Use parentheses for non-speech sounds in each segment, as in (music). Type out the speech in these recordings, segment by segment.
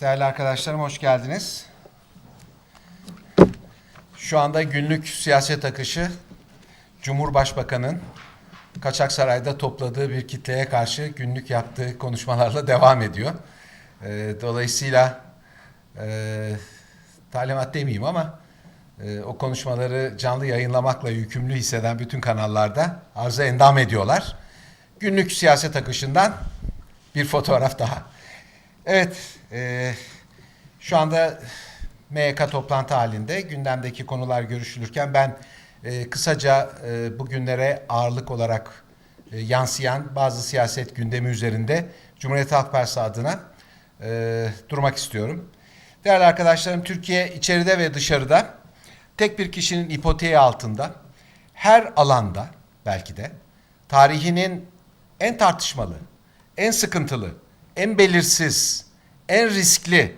Değerli arkadaşlarım hoş geldiniz. Şu anda günlük siyaset akışı Cumhurbaşkanı'nın Kaçaksaray'da topladığı bir kitleye karşı günlük yaptığı konuşmalarla devam ediyor. Ee, dolayısıyla e, talimat demeyeyim ama e, o konuşmaları canlı yayınlamakla yükümlü hisseden bütün kanallarda arıza endam ediyorlar. Günlük siyaset akışından bir fotoğraf daha. Evet, e, şu anda MYK toplantı halinde gündemdeki konular görüşülürken ben e, kısaca e, bugünlere ağırlık olarak e, yansıyan bazı siyaset gündemi üzerinde Cumhuriyet Halk Partisi adına e, durmak istiyorum. Değerli arkadaşlarım, Türkiye içeride ve dışarıda tek bir kişinin ipoteği altında her alanda belki de tarihinin en tartışmalı, en sıkıntılı, en belirsiz, en riskli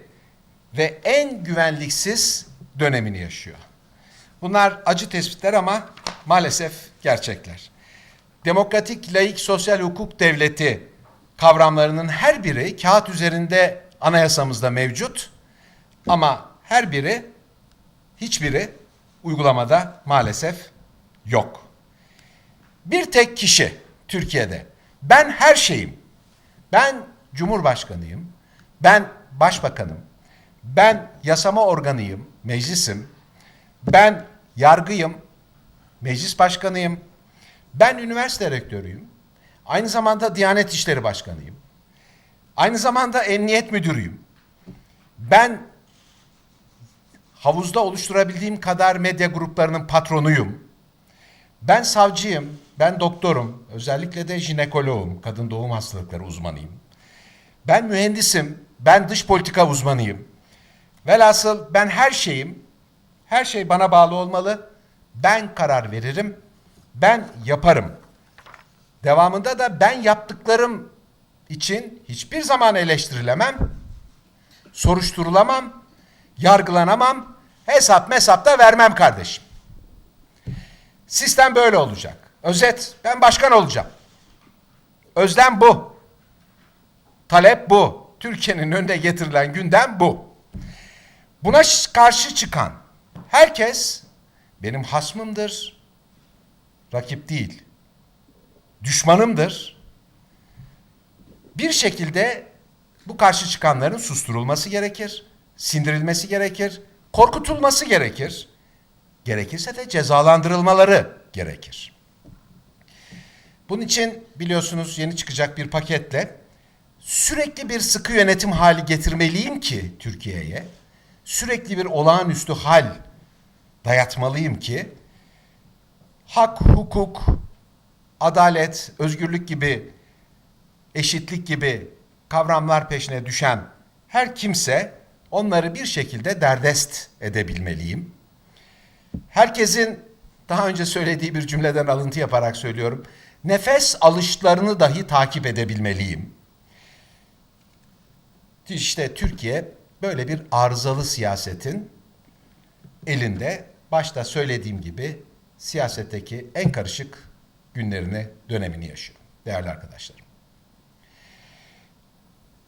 ve en güvenliksiz dönemini yaşıyor. Bunlar acı tespitler ama maalesef gerçekler. Demokratik, laik, sosyal hukuk devleti kavramlarının her biri kağıt üzerinde anayasamızda mevcut ama her biri, hiçbiri uygulamada maalesef yok. Bir tek kişi Türkiye'de ben her şeyim, ben cumhurbaşkanıyım, ben başbakanım, ben yasama organıyım, meclisim, ben yargıyım, meclis başkanıyım, ben üniversite rektörüyüm, aynı zamanda Diyanet İşleri Başkanıyım, aynı zamanda emniyet müdürüyüm, ben havuzda oluşturabildiğim kadar medya gruplarının patronuyum, ben savcıyım, ben doktorum, özellikle de jinekoloğum, kadın doğum hastalıkları uzmanıyım. Ben mühendisim, ben dış politika uzmanıyım. Velhasıl ben her şeyim, her şey bana bağlı olmalı. Ben karar veririm, ben yaparım. Devamında da ben yaptıklarım için hiçbir zaman eleştirilemem, soruşturulamam, yargılanamam, hesap mesap da vermem kardeşim. Sistem böyle olacak. Özet, ben başkan olacağım. Özlem bu. Talep bu. Türkiye'nin önüne getirilen gündem bu. Buna karşı çıkan herkes benim hasmımdır, rakip değil, düşmanımdır. Bir şekilde bu karşı çıkanların susturulması gerekir, sindirilmesi gerekir, korkutulması gerekir. Gerekirse de cezalandırılmaları gerekir. Bunun için biliyorsunuz yeni çıkacak bir paketle sürekli bir sıkı yönetim hali getirmeliyim ki Türkiye'ye. Sürekli bir olağanüstü hal dayatmalıyım ki hak, hukuk, adalet, özgürlük gibi, eşitlik gibi kavramlar peşine düşen her kimse onları bir şekilde derdest edebilmeliyim. Herkesin daha önce söylediği bir cümleden alıntı yaparak söylüyorum. Nefes alışlarını dahi takip edebilmeliyim. İşte Türkiye böyle bir arızalı siyasetin elinde başta söylediğim gibi siyasetteki en karışık günlerini, dönemini yaşıyor değerli arkadaşlarım.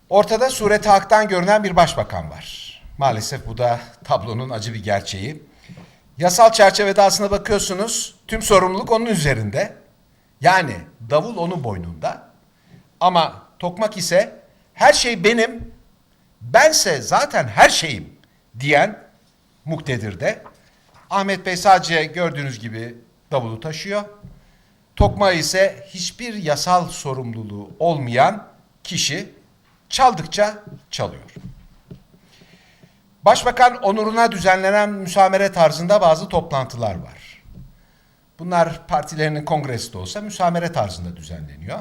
Ortada sureti haktan görünen bir başbakan var. Maalesef bu da tablonun acı bir gerçeği. Yasal çerçevede aslına bakıyorsunuz tüm sorumluluk onun üzerinde. Yani davul onun boynunda. Ama tokmak ise her şey benim, bense zaten her şeyim diyen muktedirde. Ahmet Bey sadece gördüğünüz gibi davulu taşıyor. Tokma ise hiçbir yasal sorumluluğu olmayan kişi çaldıkça çalıyor. Başbakan onuruna düzenlenen müsamere tarzında bazı toplantılar var. Bunlar partilerinin kongresi de olsa müsamere tarzında düzenleniyor.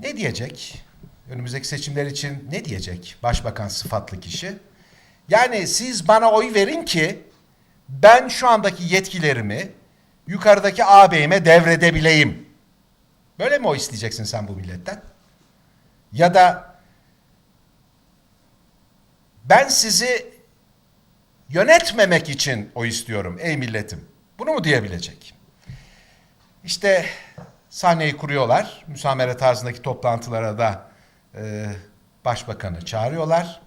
Ne diyecek? Önümüzdeki seçimler için ne diyecek başbakan sıfatlı kişi? Yani siz bana oy verin ki ben şu andaki yetkilerimi yukarıdaki ağabeyime devredebileyim. Böyle mi o isteyeceksin sen bu milletten? Ya da ben sizi yönetmemek için o istiyorum ey milletim. Bunu mu diyebilecek? İşte sahneyi kuruyorlar. Müsamere tarzındaki toplantılara da e, başbakanı çağırıyorlar.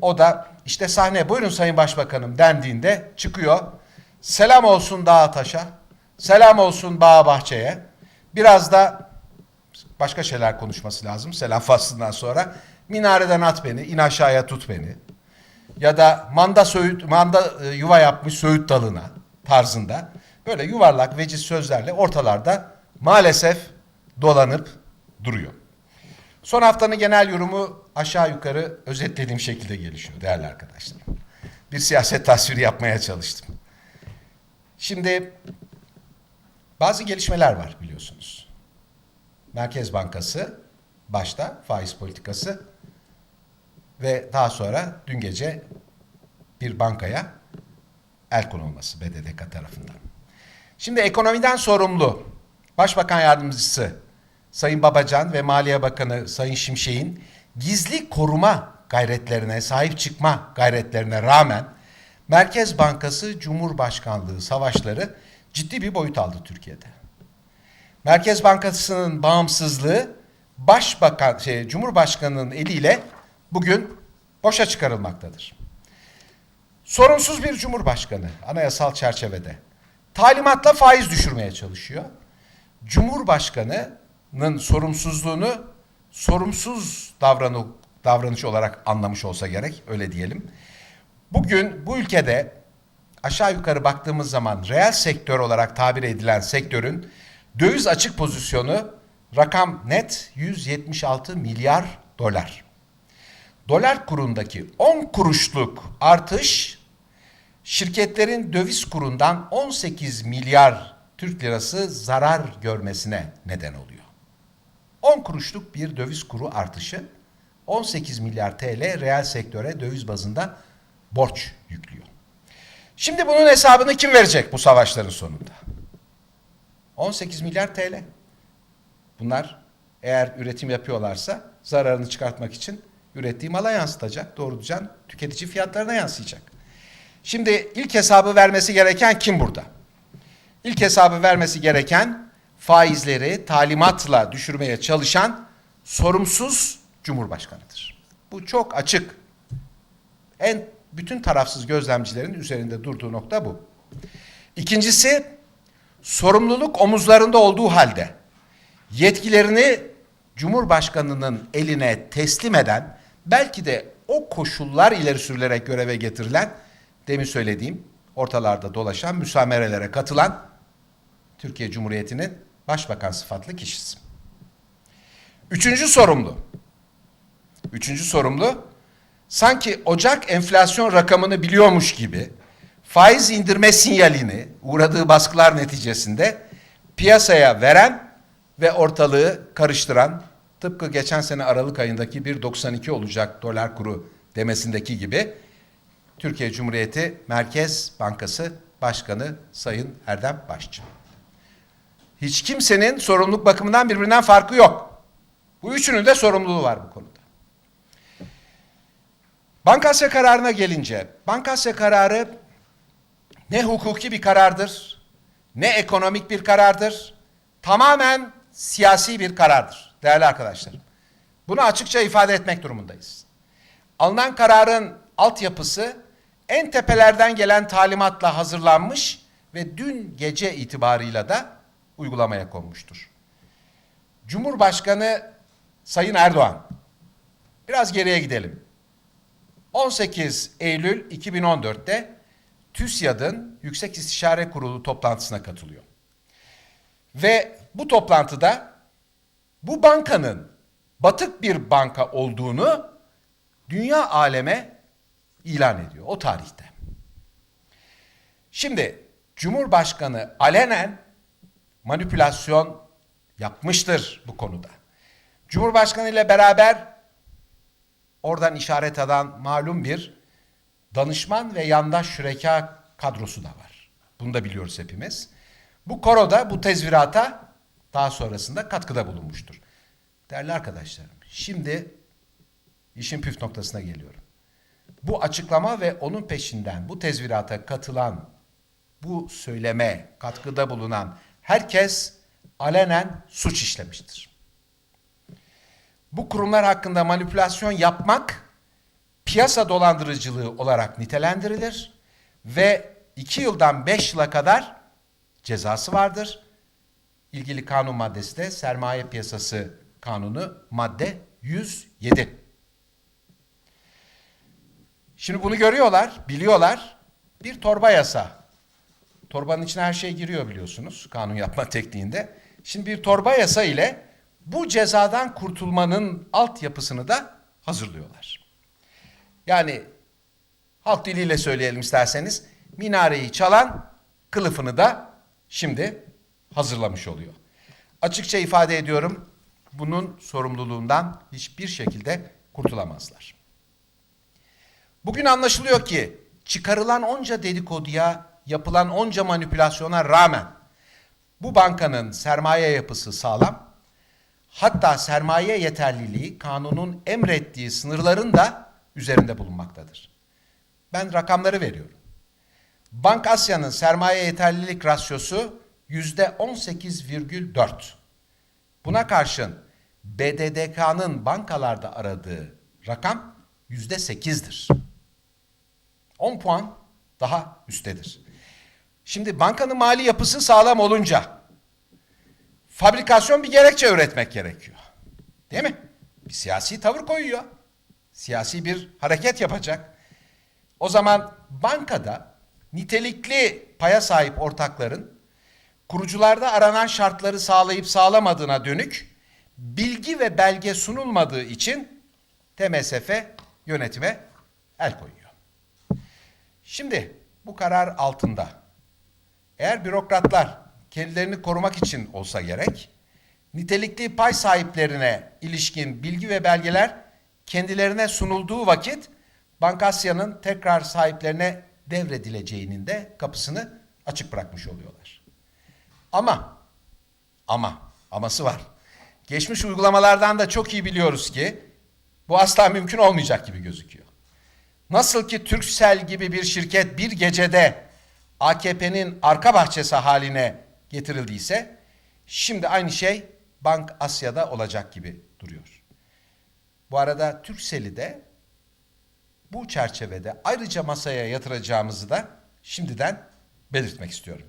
O da işte sahne buyurun Sayın Başbakanım dendiğinde çıkıyor. Selam olsun dağa taşa, selam olsun bağ bahçeye. Biraz da başka şeyler konuşması lazım selam faslından sonra. Minareden at beni, in aşağıya tut beni. Ya da manda söğüt, manda e, yuva yapmış söğüt dalına tarzında böyle yuvarlak veciz sözlerle ortalarda maalesef dolanıp duruyor. Son haftanın genel yorumu aşağı yukarı özetlediğim şekilde gelişiyor değerli arkadaşlar. Bir siyaset tasviri yapmaya çalıştım. Şimdi bazı gelişmeler var biliyorsunuz. Merkez Bankası başta faiz politikası ve daha sonra dün gece bir bankaya el konulması BDDK tarafından. Şimdi ekonomiden sorumlu Başbakan Yardımcısı Sayın Babacan ve Maliye Bakanı Sayın Şimşek'in gizli koruma gayretlerine, sahip çıkma gayretlerine rağmen Merkez Bankası Cumhurbaşkanlığı savaşları ciddi bir boyut aldı Türkiye'de. Merkez Bankası'nın bağımsızlığı Başbakan, şey, Cumhurbaşkanı'nın eliyle bugün boşa çıkarılmaktadır. Sorunsuz bir Cumhurbaşkanı anayasal çerçevede talimatla faiz düşürmeye çalışıyor. Cumhurbaşkanı'nın sorumsuzluğunu sorumsuz davranı, davranış olarak anlamış olsa gerek öyle diyelim. Bugün bu ülkede aşağı yukarı baktığımız zaman reel sektör olarak tabir edilen sektörün döviz açık pozisyonu rakam net 176 milyar dolar. Dolar kurundaki 10 kuruşluk artış şirketlerin döviz kurundan 18 milyar Türk lirası zarar görmesine neden oluyor. 10 kuruşluk bir döviz kuru artışı 18 milyar TL reel sektöre döviz bazında borç yüklüyor. Şimdi bunun hesabını kim verecek bu savaşların sonunda? 18 milyar TL. Bunlar eğer üretim yapıyorlarsa zararını çıkartmak için ürettiği mala yansıtacak. Doğrudan tüketici fiyatlarına yansıyacak. Şimdi ilk hesabı vermesi gereken kim burada? İlk hesabı vermesi gereken faizleri talimatla düşürmeye çalışan sorumsuz Cumhurbaşkanıdır. Bu çok açık. En bütün tarafsız gözlemcilerin üzerinde durduğu nokta bu. İkincisi sorumluluk omuzlarında olduğu halde yetkilerini Cumhurbaşkanının eline teslim eden belki de o koşullar ileri sürülerek göreve getirilen demin söylediğim ortalarda dolaşan müsamerelere katılan Türkiye Cumhuriyeti'nin başbakan sıfatlı kişisi. Üçüncü sorumlu. Üçüncü sorumlu sanki Ocak enflasyon rakamını biliyormuş gibi faiz indirme sinyalini uğradığı baskılar neticesinde piyasaya veren ve ortalığı karıştıran tıpkı geçen sene Aralık ayındaki 1.92 olacak dolar kuru demesindeki gibi Türkiye Cumhuriyeti Merkez Bankası Başkanı Sayın Erdem Başçı. Hiç kimsenin sorumluluk bakımından birbirinden farkı yok. Bu üçünün de sorumluluğu var bu konuda. Bankasya kararına gelince, Bankasya kararı ne hukuki bir karardır, ne ekonomik bir karardır, tamamen siyasi bir karardır değerli arkadaşlarım. Bunu açıkça ifade etmek durumundayız. Alınan kararın altyapısı en tepelerden gelen talimatla hazırlanmış ve dün gece itibarıyla da uygulamaya konmuştur. Cumhurbaşkanı Sayın Erdoğan, biraz geriye gidelim. 18 Eylül 2014'te TÜSİAD'ın Yüksek İstişare Kurulu toplantısına katılıyor. Ve bu toplantıda bu bankanın batık bir banka olduğunu dünya aleme ilan ediyor o tarihte. Şimdi Cumhurbaşkanı alenen manipülasyon yapmıştır bu konuda. Cumhurbaşkanı ile beraber oradan işaret eden malum bir danışman ve yandaş şüreka kadrosu da var. Bunu da biliyoruz hepimiz. Bu koroda bu tezvirata daha sonrasında katkıda bulunmuştur. Değerli arkadaşlarım, şimdi işin püf noktasına geliyorum. Bu açıklama ve onun peşinden bu tezvirata katılan, bu söyleme katkıda bulunan herkes alenen suç işlemiştir. Bu kurumlar hakkında manipülasyon yapmak piyasa dolandırıcılığı olarak nitelendirilir ve 2 yıldan 5 yıla kadar cezası vardır. İlgili kanun maddesi de Sermaye Piyasası Kanunu madde 107. Şimdi bunu görüyorlar, biliyorlar. Bir torba yasa. Torbanın içine her şey giriyor biliyorsunuz kanun yapma (laughs) tekniğinde. Şimdi bir torba yasa ile bu cezadan kurtulmanın altyapısını da hazırlıyorlar. Yani halk diliyle söyleyelim isterseniz minareyi çalan kılıfını da şimdi hazırlamış oluyor. Açıkça ifade ediyorum bunun sorumluluğundan hiçbir şekilde kurtulamazlar. Bugün anlaşılıyor ki çıkarılan onca dedikoduya, yapılan onca manipülasyona rağmen bu bankanın sermaye yapısı sağlam. Hatta sermaye yeterliliği kanunun emrettiği sınırların da üzerinde bulunmaktadır. Ben rakamları veriyorum. Bank Asya'nın sermaye yeterlilik rasyosu yüzde 18,4. Buna karşın BDDK'nın bankalarda aradığı rakam yüzde 8'dir. 10 puan daha üsttedir. Şimdi bankanın mali yapısı sağlam olunca fabrikasyon bir gerekçe üretmek gerekiyor. Değil mi? Bir siyasi tavır koyuyor. Siyasi bir hareket yapacak. O zaman bankada nitelikli paya sahip ortakların kurucularda aranan şartları sağlayıp sağlamadığına dönük bilgi ve belge sunulmadığı için TMSF yönetime el koyuyor. Şimdi bu karar altında eğer bürokratlar kendilerini korumak için olsa gerek, nitelikli pay sahiplerine ilişkin bilgi ve belgeler kendilerine sunulduğu vakit Bankasya'nın tekrar sahiplerine devredileceğinin de kapısını açık bırakmış oluyorlar. Ama, ama, aması var. Geçmiş uygulamalardan da çok iyi biliyoruz ki bu asla mümkün olmayacak gibi gözüküyor. Nasıl ki Türksel gibi bir şirket bir gecede AKP'nin arka bahçesi haline getirildiyse şimdi aynı şey Bank Asya'da olacak gibi duruyor. Bu arada Türksel'i de bu çerçevede ayrıca masaya yatıracağımızı da şimdiden belirtmek istiyorum.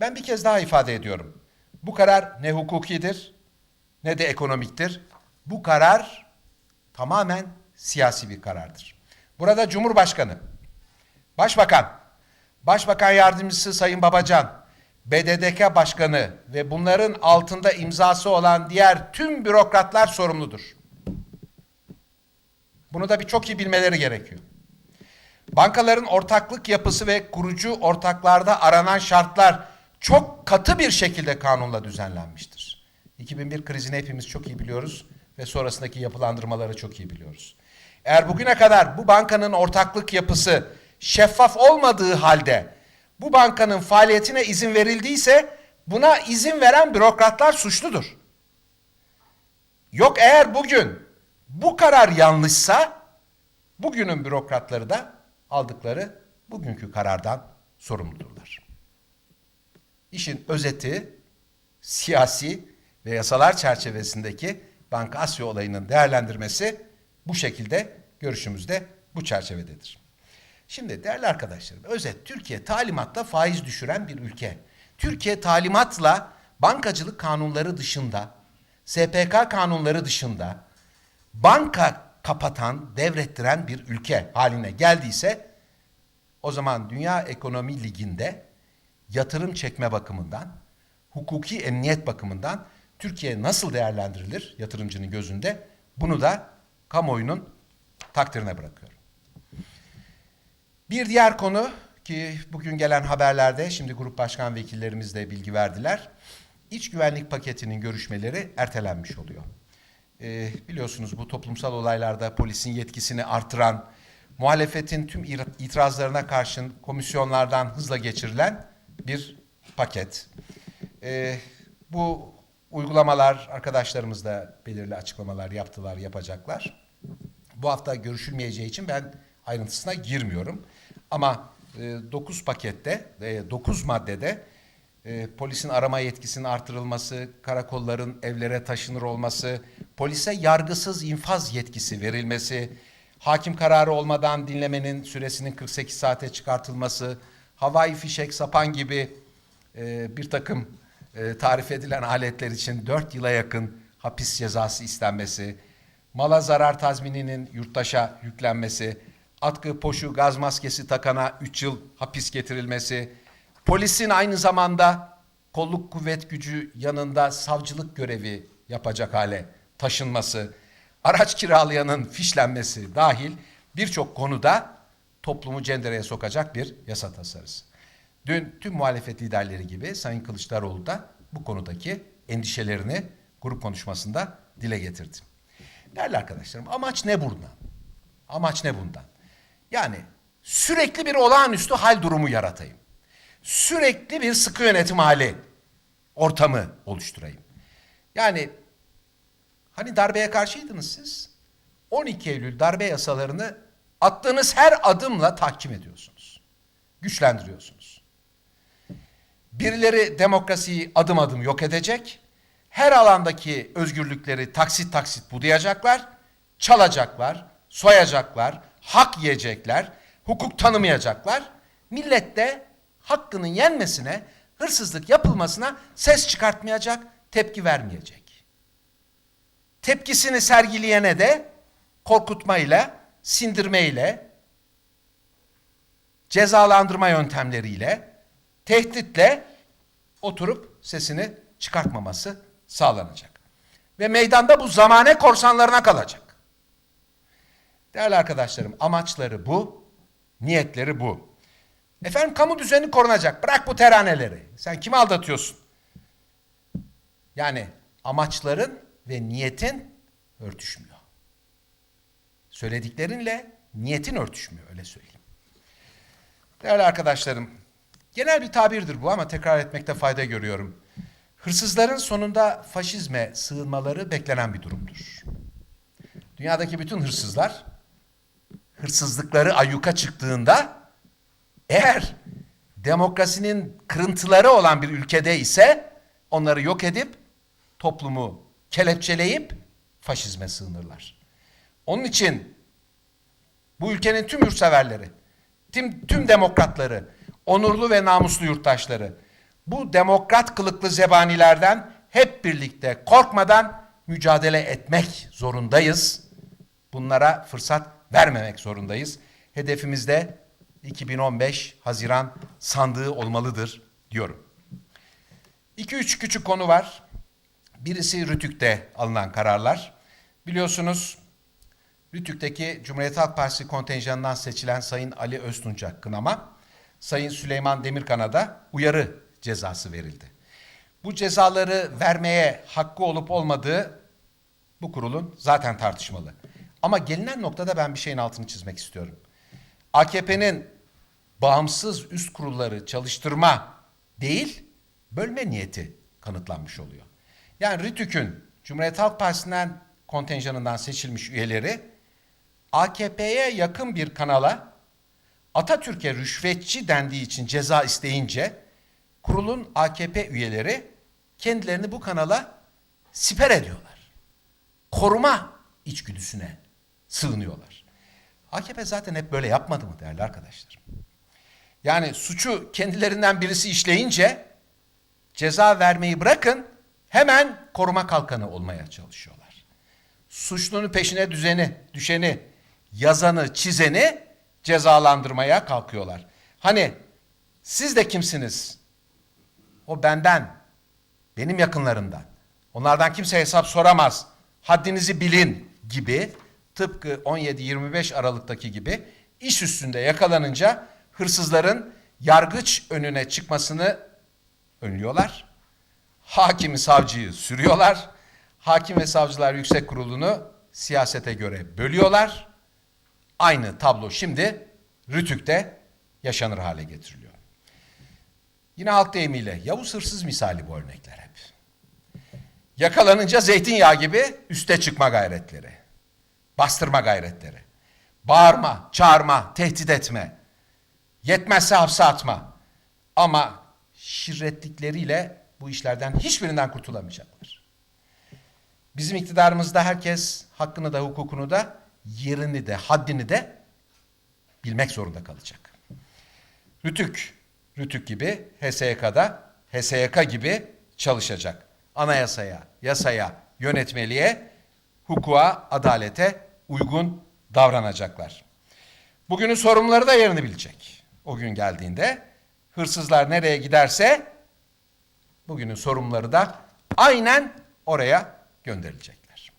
Ben bir kez daha ifade ediyorum. Bu karar ne hukukidir ne de ekonomiktir. Bu karar tamamen siyasi bir karardır. Burada Cumhurbaşkanı, Başbakan, Başbakan Yardımcısı Sayın Babacan, BDDK Başkanı ve bunların altında imzası olan diğer tüm bürokratlar sorumludur. Bunu da bir çok iyi bilmeleri gerekiyor. Bankaların ortaklık yapısı ve kurucu ortaklarda aranan şartlar çok katı bir şekilde kanunla düzenlenmiştir. 2001 krizini hepimiz çok iyi biliyoruz ve sonrasındaki yapılandırmaları çok iyi biliyoruz. Eğer bugüne kadar bu bankanın ortaklık yapısı şeffaf olmadığı halde bu bankanın faaliyetine izin verildiyse buna izin veren bürokratlar suçludur. Yok eğer bugün bu karar yanlışsa bugünün bürokratları da aldıkları bugünkü karardan sorumludurlar. İşin özeti siyasi ve yasalar çerçevesindeki Banka Asya olayının değerlendirmesi bu şekilde görüşümüzde bu çerçevededir. Şimdi değerli arkadaşlarım özet Türkiye talimatla faiz düşüren bir ülke. Türkiye talimatla bankacılık kanunları dışında, SPK kanunları dışında banka kapatan, devrettiren bir ülke haline geldiyse o zaman Dünya Ekonomi Ligi'nde yatırım çekme bakımından, hukuki emniyet bakımından Türkiye nasıl değerlendirilir yatırımcının gözünde bunu da kamuoyunun takdirine bırakıyorum. Bir diğer konu ki bugün gelen haberlerde şimdi grup başkan vekillerimiz de bilgi verdiler. İç güvenlik paketinin görüşmeleri ertelenmiş oluyor. Ee, biliyorsunuz bu toplumsal olaylarda polisin yetkisini artıran, muhalefetin tüm itirazlarına karşın komisyonlardan hızla geçirilen bir paket. Ee, bu uygulamalar arkadaşlarımız da belirli açıklamalar yaptılar, yapacaklar. Bu hafta görüşülmeyeceği için ben ayrıntısına girmiyorum. Ama e, 9 pakette, e, 9 maddede e, polisin arama yetkisinin artırılması, karakolların evlere taşınır olması, polise yargısız infaz yetkisi verilmesi, hakim kararı olmadan dinlemenin süresinin 48 saate çıkartılması, havai fişek, sapan gibi e, bir takım e, tarif edilen aletler için 4 yıla yakın hapis cezası istenmesi, mala zarar tazmininin yurttaşa yüklenmesi, atkı, poşu, gaz maskesi takana 3 yıl hapis getirilmesi, polisin aynı zamanda kolluk kuvvet gücü yanında savcılık görevi yapacak hale taşınması, araç kiralayanın fişlenmesi dahil birçok konuda toplumu cendereye sokacak bir yasa tasarısı. Dün tüm muhalefet liderleri gibi Sayın Kılıçdaroğlu da bu konudaki endişelerini grup konuşmasında dile getirdi. Değerli arkadaşlarım amaç ne burada? Amaç ne bundan? Yani sürekli bir olağanüstü hal durumu yaratayım. Sürekli bir sıkı yönetim hali ortamı oluşturayım. Yani hani darbeye karşıydınız siz? 12 Eylül darbe yasalarını attığınız her adımla tahkim ediyorsunuz. Güçlendiriyorsunuz. Birileri demokrasiyi adım adım yok edecek. Her alandaki özgürlükleri taksit taksit budayacaklar. Çalacaklar, soyacaklar, hak yiyecekler, hukuk tanımayacaklar. Millet de hakkının yenmesine, hırsızlık yapılmasına ses çıkartmayacak, tepki vermeyecek. Tepkisini sergileyene de korkutmayla, sindirmeyle, cezalandırma yöntemleriyle, tehditle oturup sesini çıkartmaması sağlanacak. Ve meydanda bu zamane korsanlarına kalacak. Değerli arkadaşlarım amaçları bu, niyetleri bu. Efendim kamu düzeni korunacak. Bırak bu teraneleri. Sen kimi aldatıyorsun? Yani amaçların ve niyetin örtüşmüyor. Söylediklerinle niyetin örtüşmüyor öyle söyleyeyim. Değerli arkadaşlarım, genel bir tabirdir bu ama tekrar etmekte fayda görüyorum. Hırsızların sonunda faşizme sığınmaları beklenen bir durumdur. Dünyadaki bütün hırsızlar hırsızlıkları ayyuka çıktığında eğer demokrasinin kırıntıları olan bir ülkede ise onları yok edip toplumu kelepçeleyip faşizme sığınırlar. Onun için bu ülkenin tüm yurtseverleri, tüm, tüm demokratları, onurlu ve namuslu yurttaşları bu demokrat kılıklı zebanilerden hep birlikte korkmadan mücadele etmek zorundayız. Bunlara fırsat vermemek zorundayız. Hedefimizde 2015 Haziran sandığı olmalıdır diyorum. 2-3 küçük konu var. Birisi Rütük'te alınan kararlar. Biliyorsunuz Rütük'teki Cumhuriyet Halk Partisi kontenjanından seçilen Sayın Ali Öztunç'a kınama, Sayın Süleyman Demirkan'a da uyarı cezası verildi. Bu cezaları vermeye hakkı olup olmadığı bu kurulun zaten tartışmalı. Ama gelinen noktada ben bir şeyin altını çizmek istiyorum. AKP'nin bağımsız üst kurulları çalıştırma değil, bölme niyeti kanıtlanmış oluyor. Yani Rütük'ün Cumhuriyet Halk Partisi'nden kontenjanından seçilmiş üyeleri AKP'ye yakın bir kanala Atatürk'e rüşvetçi dendiği için ceza isteyince kurulun AKP üyeleri kendilerini bu kanala siper ediyorlar. Koruma içgüdüsüne sığınıyorlar. AKP zaten hep böyle yapmadı mı değerli arkadaşlar? Yani suçu kendilerinden birisi işleyince ceza vermeyi bırakın hemen koruma kalkanı olmaya çalışıyorlar. Suçlunun peşine düzeni, düşeni, yazanı, çizeni cezalandırmaya kalkıyorlar. Hani siz de kimsiniz? O benden, benim yakınlarımdan. Onlardan kimse hesap soramaz. Haddinizi bilin gibi tıpkı 17-25 Aralık'taki gibi iş üstünde yakalanınca hırsızların yargıç önüne çıkmasını önlüyorlar. Hakimi savcıyı sürüyorlar. Hakim ve Savcılar Yüksek Kurulu'nu siyasete göre bölüyorlar. Aynı tablo şimdi Rütük'te yaşanır hale getiriliyor. Yine halk deyimiyle Yavuz hırsız misali bu örnekler hep. Yakalanınca zeytinyağı gibi üste çıkma gayretleri. Bastırma gayretleri. Bağırma, çağırma, tehdit etme. Yetmezse hapse atma. Ama şirretlikleriyle bu işlerden hiçbirinden kurtulamayacaklar. Bizim iktidarımızda herkes hakkını da hukukunu da yerini de haddini de bilmek zorunda kalacak. Rütük, Rütük gibi HSYK'da HSYK gibi çalışacak. Anayasaya, yasaya, yönetmeliğe, hukuka, adalete uygun davranacaklar. Bugünün sorumluları da yerini bilecek. O gün geldiğinde hırsızlar nereye giderse bugünün sorumluları da aynen oraya gönderilecekler.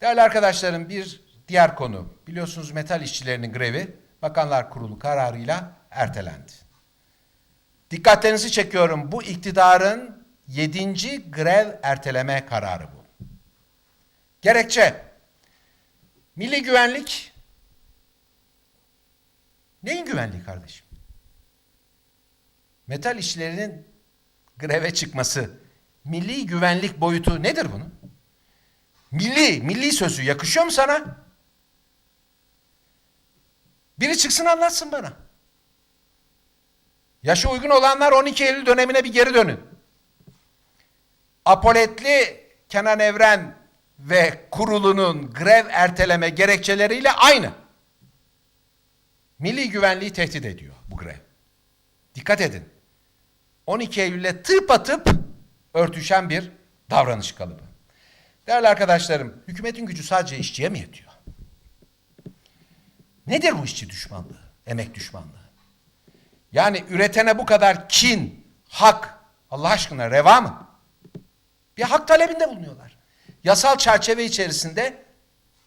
Değerli arkadaşlarım bir diğer konu biliyorsunuz metal işçilerinin grevi Bakanlar Kurulu kararıyla ertelendi. Dikkatlerinizi çekiyorum bu iktidarın yedinci grev erteleme kararı bu. Gerekçe milli güvenlik neyin güvenliği kardeşim? Metal işçilerinin greve çıkması milli güvenlik boyutu nedir bunun? Milli, milli sözü yakışıyor mu sana? Biri çıksın anlatsın bana. Yaşı uygun olanlar 12 Eylül dönemine bir geri dönün. Apoletli Kenan Evren ve kurulunun grev erteleme gerekçeleriyle aynı. Milli güvenliği tehdit ediyor bu grev. Dikkat edin. 12 Eylül'e tıp atıp örtüşen bir davranış kalıbı. Değerli arkadaşlarım, hükümetin gücü sadece işçiye mi yetiyor? Nedir bu işçi düşmanlığı, emek düşmanlığı? Yani üretene bu kadar kin, hak, Allah aşkına reva mı? Bir hak talebinde bulunuyorlar. Yasal çerçeve içerisinde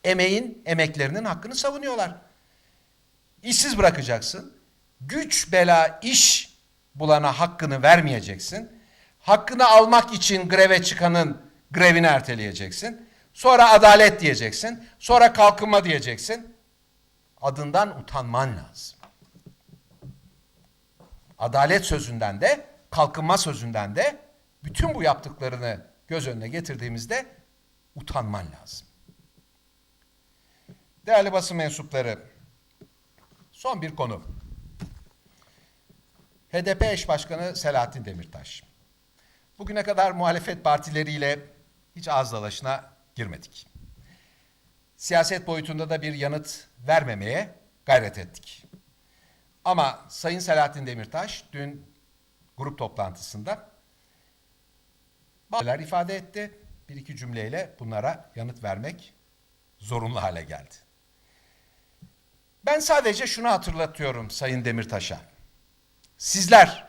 emeğin, emeklerinin hakkını savunuyorlar. İşsiz bırakacaksın. Güç, bela, iş bulana hakkını vermeyeceksin. Hakkını almak için greve çıkanın grevini erteleyeceksin. Sonra adalet diyeceksin. Sonra kalkınma diyeceksin. Adından utanman lazım. Adalet sözünden de, kalkınma sözünden de bütün bu yaptıklarını göz önüne getirdiğimizde utanman lazım. Değerli basın mensupları, son bir konu. HDP eş başkanı Selahattin Demirtaş. Bugüne kadar muhalefet partileriyle hiç ağız dalaşına girmedik. Siyaset boyutunda da bir yanıt vermemeye gayret ettik. Ama Sayın Selahattin Demirtaş dün grup toplantısında bazılar ifade etti. Bir iki cümleyle bunlara yanıt vermek zorunlu hale geldi. Ben sadece şunu hatırlatıyorum Sayın Demirtaş'a. Sizler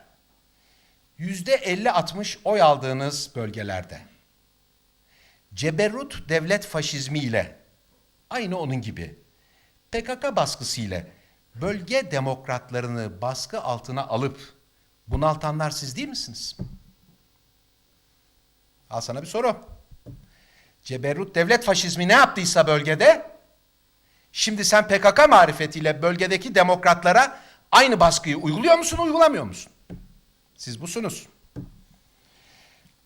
yüzde 50-60 oy aldığınız bölgelerde ceberrut devlet faşizmi ile aynı onun gibi PKK baskısı ile bölge demokratlarını baskı altına alıp bunaltanlar siz değil misiniz? Al sana bir soru. Ceberrut devlet faşizmi ne yaptıysa bölgede şimdi sen PKK marifetiyle bölgedeki demokratlara aynı baskıyı uyguluyor musun, uygulamıyor musun? Siz busunuz.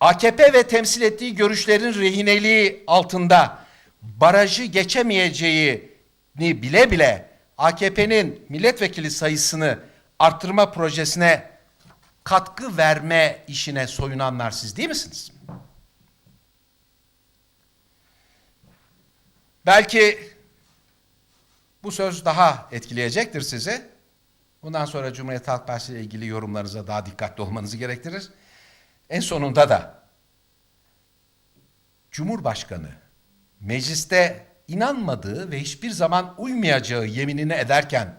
AKP ve temsil ettiği görüşlerin rehineliği altında barajı geçemeyeceğini bile bile AKP'nin milletvekili sayısını arttırma projesine katkı verme işine soyunanlar siz değil misiniz? Belki bu söz daha etkileyecektir sizi. Bundan sonra Cumhuriyet Halk Partisi ile ilgili yorumlarınıza daha dikkatli olmanızı gerektirir. En sonunda da Cumhurbaşkanı mecliste inanmadığı ve hiçbir zaman uymayacağı yeminini ederken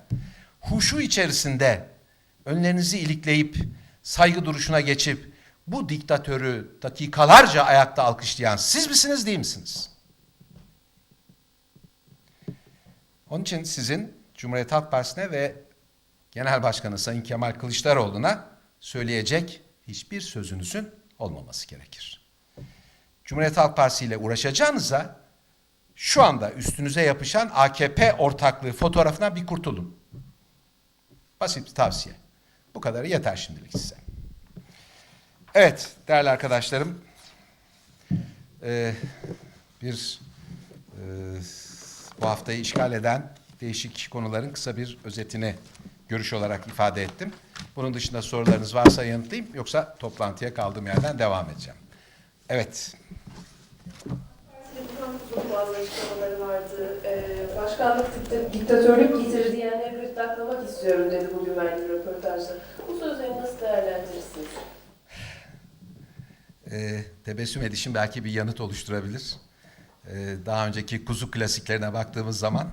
huşu içerisinde önlerinizi ilikleyip saygı duruşuna geçip bu diktatörü dakikalarca ayakta alkışlayan siz misiniz değil misiniz? Onun için sizin Cumhuriyet Halk Partisi'ne ve Genel Başkanı Sayın Kemal Kılıçdaroğlu'na söyleyecek hiçbir sözünüzün olmaması gerekir. Cumhuriyet Halk Partisi ile uğraşacağınıza şu anda üstünüze yapışan AKP ortaklığı fotoğrafına bir kurtulun. Basit bir tavsiye. Bu kadarı yeter şimdilik size. Evet değerli arkadaşlarım e, bir e, bu haftayı işgal eden değişik konuların kısa bir özetini görüş olarak ifade ettim. Bunun dışında sorularınız varsa yanıtlayayım yoksa toplantıya kaldığım yerden devam edeceğim. Evet. vardı. Ee, başkanlık dikta- diktatörlük getirir diyenleri gırtlaklamak istiyorum dedi bugün verdiği röportajda. Bu sözleri nasıl değerlendirirsiniz? E, tebessüm edişim belki bir yanıt oluşturabilir. E, daha önceki kuzu klasiklerine baktığımız zaman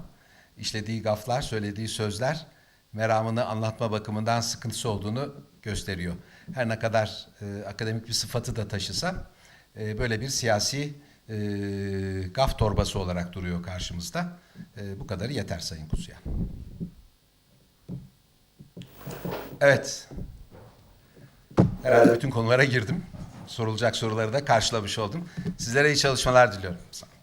işlediği gaflar, söylediği sözler meramını anlatma bakımından sıkıntısı olduğunu gösteriyor. Her ne kadar e, akademik bir sıfatı da taşısa e, böyle bir siyasi e, gaf torbası olarak duruyor karşımızda. E, bu kadarı yeter Sayın Kuzuya. Evet. Herhalde bütün konulara girdim. Sorulacak soruları da karşılamış oldum. Sizlere iyi çalışmalar diliyorum. Sağ olun.